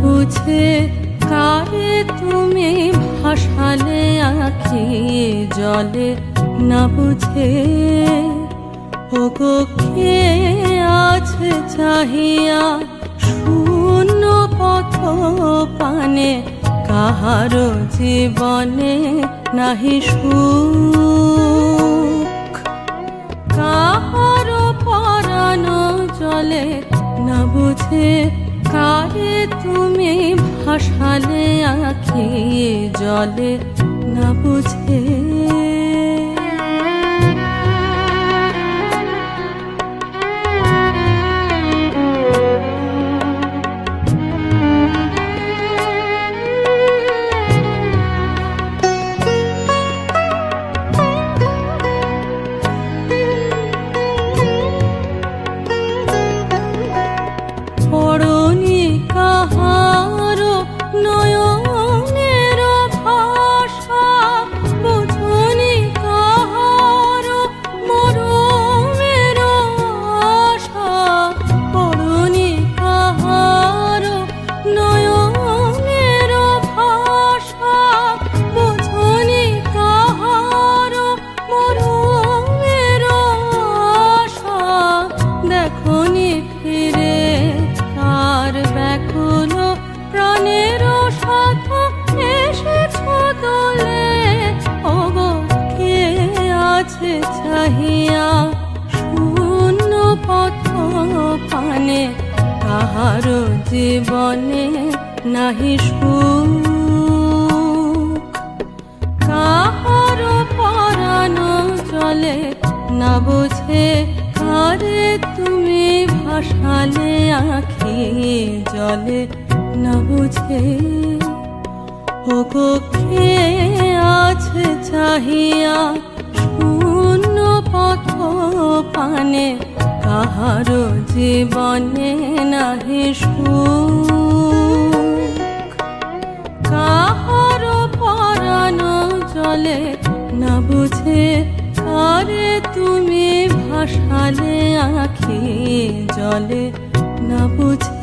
বুঝে কারে তুমি ভাসালে আখি জলে, না বুঝে? ওগো, কে আছে চাহিয়া শূন্য পথ পানে, কাহারো জীবনে নাহি সুখ? কাহারো পরানো জলে, না বুঝে? কারে তুমি ভাসালে আঁখি জলে না বুঝে ব্যাকুল প্রাণের সাথ এসেছ দোলে। ওগো, কে আছে চাহিয়া শূন্য পথ পানে? কাহার জীবনে নাহি সুখ। কাহার পরানো চলে না বুঝে কারে তুমি ভাসালে? আখি জলে না বুঝে। ওগো, কে আছে চাহিয়া শূন্য পথ পানে? কাহার জীবনে নাহি সুখ। কাহার পরানো জলে না বুঝে। কারে তুমি ভাসালে আখি জলে না বুঝে